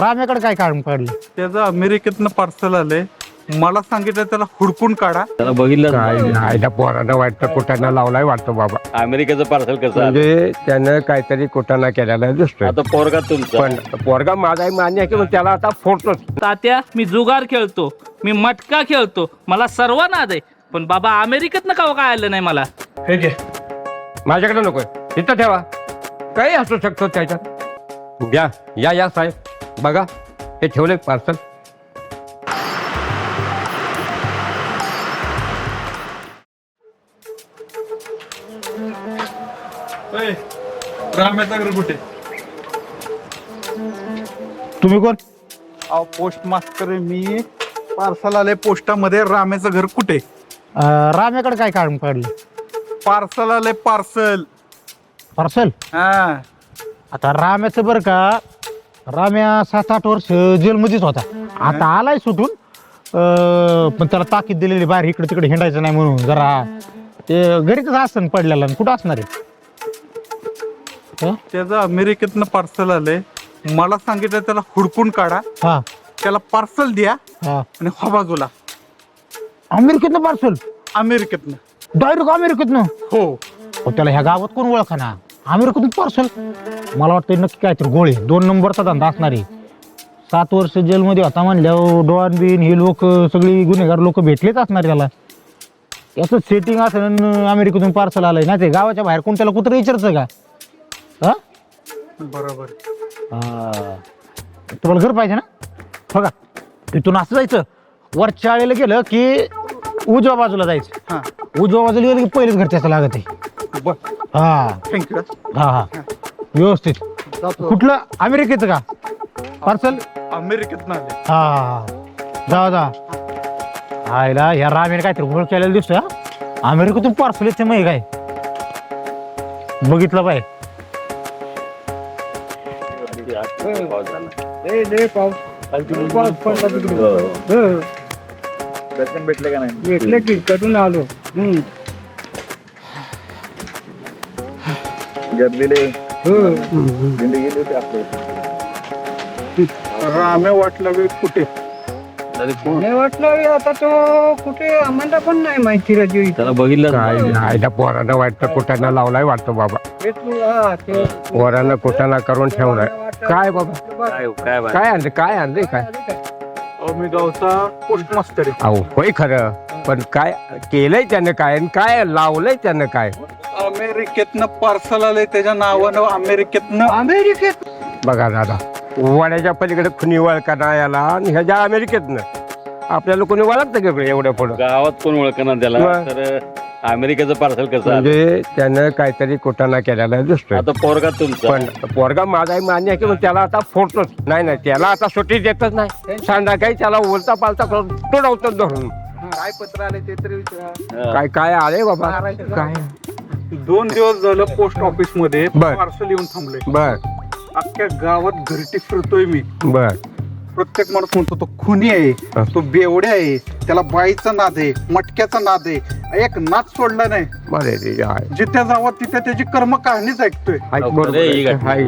राम्याकडे काय काम पडलं त्याचं अमेरिकेतनं पार्सल आलंय. मला सांगितलं त्याला हुडकून काढा. त्याला बघितलं काय नाही त्या पोरानं वाटतं कुठाना लावलाय वाटतं बाबा. अमेरिकेचं पार्सल कसं आलं? म्हणजे त्यानं काहीतरी कुठाना केलेला दिसतोय. आता पोरगा तुमचा. पण पोरगा माझा मान्य आहे की त्याला आता फोडतोच. तात्या मी जुगार खेळतो. मी मटका खेळतो. मला सर्व नाद आहे. पण बाबा अमेरिकेतनं का काय आलं नाही मला? हे घे. माझ्याकडे नकोय. तिथं ठेवा. काही असू शकतो त्याच्यात. द्या या या साहेब. बघा हे ठेवले पार्सल घर कुठे? तुम्ही कोण? अहो पोस्ट मास्टर आहे मी. पार्सल आलंय पोस्टामध्ये. राम्याचं घर कुठे? अं, राम्याकडे काय काम पडलं पार्सल आलंय पार्सल पार्सल हा. आता राम्याचं बरं का राम्या सात आठ वर्ष जेलमध्येच होता. आता आलाय सुटून. अं, पण त्याला ताकीद दिलेली बाहेर इकडे तिकडे हिंडायचं नाही म्हणून जरा ते घरीच असतं पडलेला कुठं असणार आहे? हं? त्याचं अमेरिकेतनं पार्सल आलंय. मला सांगितलं त्याला हुडकून काढा. हा. त्याला पार्सल द्या हा. आणि हा बाजूला. अमेरिकेतनं पार्सल अमेरिकेतनं. डायरेक्ट अमेरिकेतनं? हो. अहो, त्याला ह्या गावात कोण ओळखा ना अमेरिकेतून पार्सल? मला वाटतं नक्की काहीतरी गोळे दोन नंबरचा धंदा असणार आहे. सात वर्ष जेलमध्ये होता म्हणल्यावर डॉन बिन हे लोक सगळी गुन्हेगार लोक भेटलेच असणार त्याला. याचं सेटिंग असं अमेरिकेतून पार्सल आलंय. ना ते गावाच्या बाहेर कोण त्याला कुठं विचारचं का? हा? बरोबर. हा. तुम्हाला घर पाहिजे ना? बघा इथून असं जायचं. वरच्या आळीला गेलं की उजव्या बाजूला जायचं. हा. उजव्या बाजूला गेलं की पहिलेच घर त्याचं लागत आहे. बर. हा. थँक्यू हा हा. व्यवस्थित. कुठलं? अमेरिकेचं का? पार्सल अमेरिकेतनं आले. हा हा, हा. जा जा आयला ह्या रामीने काहीतरी घोळ केलेला दिसतोय हा. अमेरिकेतून पार्सल येते मग हे काय? बघितलं पाय भेटलं की करून आलो. हम्म. वाटला वेळ कुठे? नाही वाटलं आता तो कुठे? आम्हाला पण नाही माहिती राजू. त्याला बघितलं काय पोरानं वाटतं कुठाना लावलाय वाटतं बाबा. हे तू हा, ते- पोरानं कुठाना करून ठेवलाय. काय बाबा? काय काय बाय काय आणलं काय आणलंय काय? अहो, मी गावचा पोस्ट मास्टर अहो होय खरं. पण काय केलंय त्यानं काय आणि काय लावलंय त्यानं काय? अमेरिकेतनं पार्सल आलंय त्याच्या नावानं अमेरिकेतनं. अमेरिकेत? बघा दादा वाड्याच्या पलीकडे खुनी वळखा याला आणि ह्याच्या अमेरिकेतनं. आपल्याला कोणी वळखतं का इकडे एवढ्या पुढं? गावात कोण ओळखणार त्याला? तर अमेरिकेचं पार्सल कसं आलं? म्हणजे त्यानं काहीतरी कुठाना केलेला दिसतोय आता पोरगा तुमचा. पण पोरगा माझा आहे मान्य आहे की मग त्याला आता फोडतोच. नाही नाही त्याला आता सुट्टी देतच नाही. संध्याकाळी त्याला उलता पालता करून तुडवतच धरून. काय पत्र आले ते तरी विचारा. हा. काय काय आले बाबा? काय? दोन दिवस झालं पोस्ट ऑफिसमध्ये बर. पार्सल येऊन थांबले बर अख्ख्या गावात घरटी फिरतोय मी बर प्रत्येक माणूस म्हणतो तो खुनी आहे हा. तो बेवड्या आहे त्याला बाईचा नाद आहे मटक्याचा नाद आहे एक नाद सोडला नाही बरे रे. जिथे जावं तिथे त्याची कर्म कहाणीच ऐकतोय हाय, अहो, बरोबर खरं आहे ही आहे. घटना. हाय.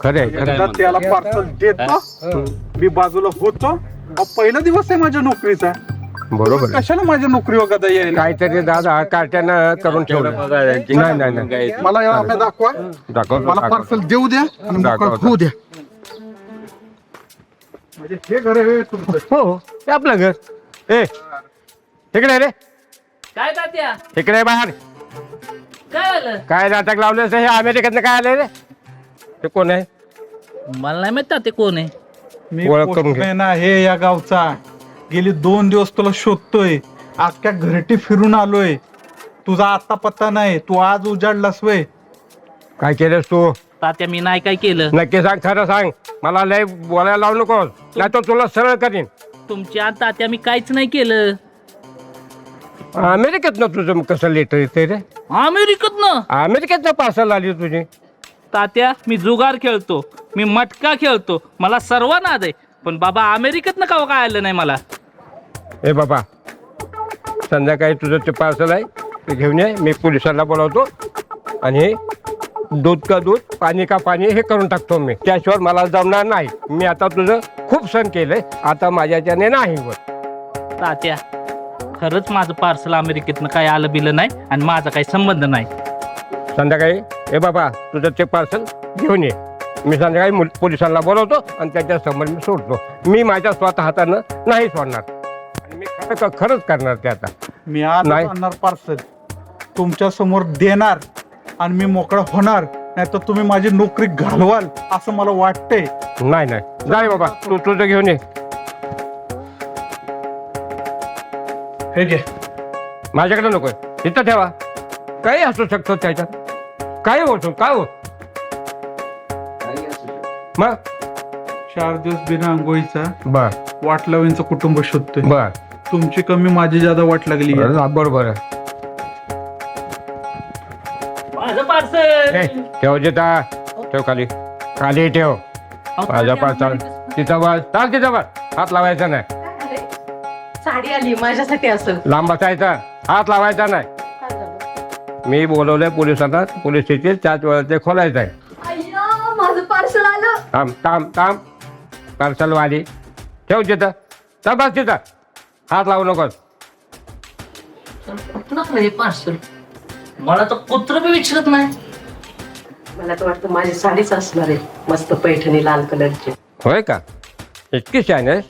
खरं आहे, खरं आहे. एकदा त्याला पार्सल देतो मी बाजूला होतो अहो, पहिला दिवस आहे माझ्या नोकरीचा बरोबर आहे. कशाला माझ्या नोकरी वगैरे येईल काहीतरी दादा कार्ट्यानं करून ठेवलं. नाही नाही नाही. मला या दाखवा. दाखव मला दाखव. पार्सल देऊ द्या आणि दाखव, मोकळं होऊ द्या. म्हणजे हे घर आहे तुमचं. हो ते आपलं घर. ए तिकडे रे. काय तात्या? तिकडे बाहेर. काय आलं काय नाटक लावलं असं हे? अमेरिकेतनं काय आलंय रे? ते कोण आहे? मला नाही माहीत तात्या कोण आहे. मी ओळख करून घे. postman आहे या गावचा गेली दोन दिवस तुला शोधतोय. अख्ख्या घरटी फिरून आलोय. तुझा आता पत्ता नाही. तू आज उजाडलास वय. काय केलंस तू? तात्या मी नाही काय केलं. नक्की सांग खरं सांग. मला लय बोलायला लावू नको नाही तर तुला सरळ करीन. तुमच्या तात्या मी काहीच नाही केलं. अमेरिकेतनं तुझं कसं लेटर येते रे? अमेरिकेतनं अमेरिकेतनं पार्सल आली तुझी? तात्या मी जुगार खेळतो. मी मटका खेळतो. मला सर्व नाद आहे पण बाबा अमेरिकेतनं का काय आलं नाही मला? ए बाबा संध्याकाळी तुझं ते पार्सल आहे ते घेऊन ये मी पोलिसांना बोलावतो. आणि दूध का दूध पाणी का पाणी हे करून टाकतो मी. त्याशिवाय मला जमणार नाही. मी आता तुझं खूप सण केलंय. आता माझ्याच्याने नाही होत. तात्या खरंच माझं पार्सल अमेरिकेतनं काय आलं बिलं नाही आणि माझा काही संबंध नाही. संध्याकाळी हे बाबा तुझं ते पार्सल घेऊन ये. मी संध्याकाळी मुल- पोलिसांना बोलवतो आणि त्याच्यासमोर मी सोडतो. मी माझ्या स्वतः हातानं नाही सोडणार. खरं खरंच करणार ते आता? मी आज नाही. आणणार पार्सल तुमच्यासमोर देणार आणि मी मोकळा होणार नाही तर तुम्ही माझी नोकरी घालवाल असं मला वाटतंय. नाही नाही. जाय बाबा तू तुझं घेऊन ये. हे घे. माझ्याकडे नकोय तिथं ठेवा. काही असू शकतो त्याच्यात. काही होतो काय हो? मग? चार दिवस बिना आंघोळीचा बर. वाट लावेंचं कुटुंब शोधतोय. बर. तुमची कमी माझी ज्यादा वाट लागली बरोबर आहे. माझं पार्सल ए, ठेव जिता. ठेव खाली. खाली ठेव. माझा पार्सल तिथं बस. चाल तिथं बस. हात लावायचा नाही. अरे, साडी आली माझ्यासाठी असेल लांब बसायचा. हात लावायचा नाही. मी बोलवलंय पोलिसांना. पोलीस स्टेशन त्याच वेळेला ते खोलायचं आहे. अय्या माझं पार्सल आलं. थांब थांब थांब. पार्सल वाली. ठेव तिथं चल बस तिथं. हात लावू नकोस. हे पार्सल? मला तर कुत्र बी विचारत नाही. मला तर वाटतं माझी साडीच असणार आहे मस्त पैठणी लाल कलरची. होय का? इतकी शान आहेस?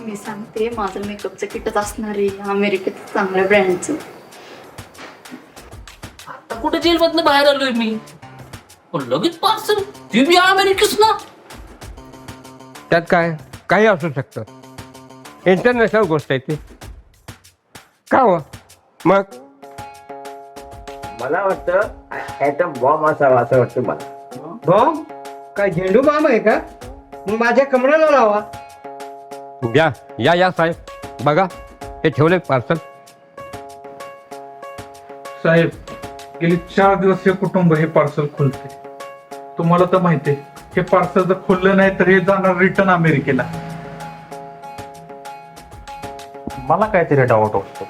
मी सांगते माझं मेकअपचं किटच असणार आहे अमेरिकेत चांगल्या ब्रँडचं. आता कुठे जेलमधनं बाहेर आलोय मी? पण लगेच पार्सल? ती बी अमेरिकेच ना. त्यात काय? काही असू शकतं. इंटरनॅशनल गोष्ट आहे ती. का हो? मग? मला वाटतं ॲटम बॉम्ब असावा असं वाटतं मला. बॉम्ब काय झेंडू बॉम्ब आहे का? मग माझ्या कमराला लावा. या या या साहेब. बघा. हे ठेवले पार्सल साहेब गेली चार दिवस हे कुटुंब हे पार्सल खोलते तुम्हाला तर माहितीये हे पार्सल जर खोललं नाही तर हे जाणार रिटर्न अमेरिकेला. मला काहीतरी डाऊट वाटतो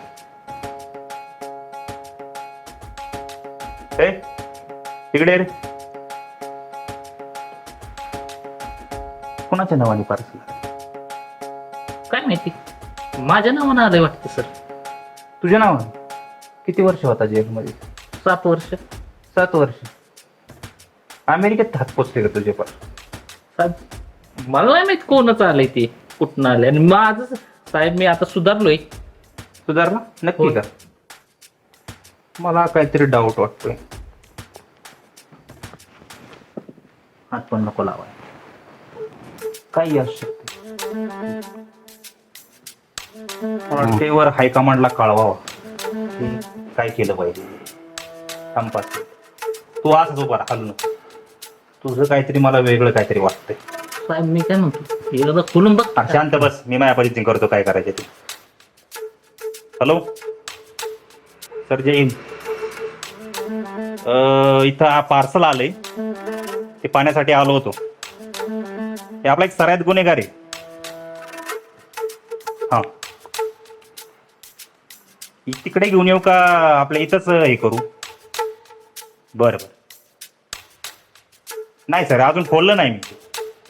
ए तिकडे रे. कोणाच्या नावाने पार्सल काय माहिती? माझ्या नावानं आलंय वाटतं सर. तुझ्या नावाने? किती वर्ष होता जेलमध्ये? सात वर्ष. सात वर्ष. अमेरिकेत हात पोचले का तुझे साहेब मला नाही माहीत कोणच आलंय ते कुठनं आलंय. आणि माझं साहेब मी आता सुधारलोय. सुधारला नक्की हो. का? मला काहीतरी डाऊट वाटतोय. हात पण नको लावाय काही असू शकते. वर हायकमांडला कळवावा. काय केलं पाहिजे. संपास तू आज जो बरा हलू नको. तुझं काहीतरी मला वेगळं काहीतरी वाटतंय. साहेब मी काय म्हणतो? एकदा खोलून बघ. शांत बस मी माझ्या पद्धतीने करतो काय करायचं ते. हॅलो सर जय हिंद. अं, इथं हा पार्सल आलंय. ते पाण्यासाठी आलो होतो. हे आपला एक सरायत गुन्हेगार आहे. हा. इ- तिकडे घेऊन येऊ का आपल्या इथंच हे करू? बरं बरं. नाही सर अजून खोललं नाही मी.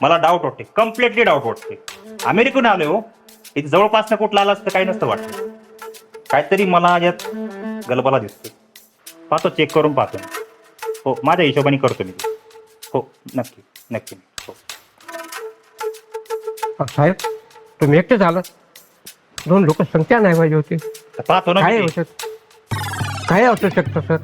मला डाऊट वाटते कम्प्लिटली डाऊट वाटते अमेरिकन आलोय हो. इथे जवळपास कुठला आला असतं काही नसतं वाटतं. काहीतरी मला यात गलबाला दिसतोय. पाहतो चेक करून पाहतो. हो माझ्या हिशोबाने करतो मी. हो नक्की नक्की. हो. साहेब तुम्ही एकटे झालं दोन लोक संख्या नाही पाहिजे होती. तर पाहतो ना काय मी. शकत काय असू शकतं सर?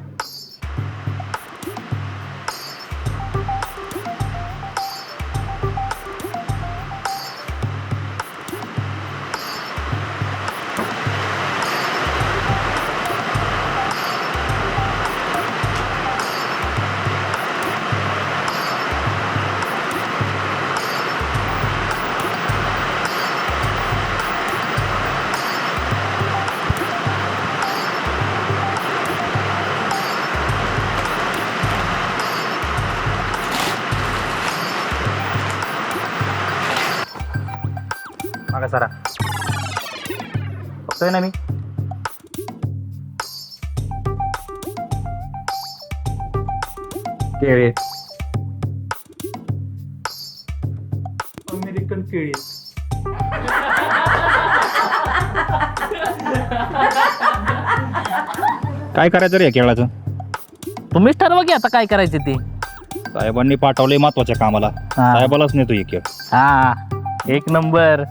सरा? बघतोय ना मी. केळे. अमेरिकन केळी. काय करायचं रे केळाचं? तुम्हीच ठरवा की आता काय करायचं ते. साहेबांनी पाठवले महत्त्वाच्या कामाला. साहेबालाच नेतो एक. हा. एक नंबर.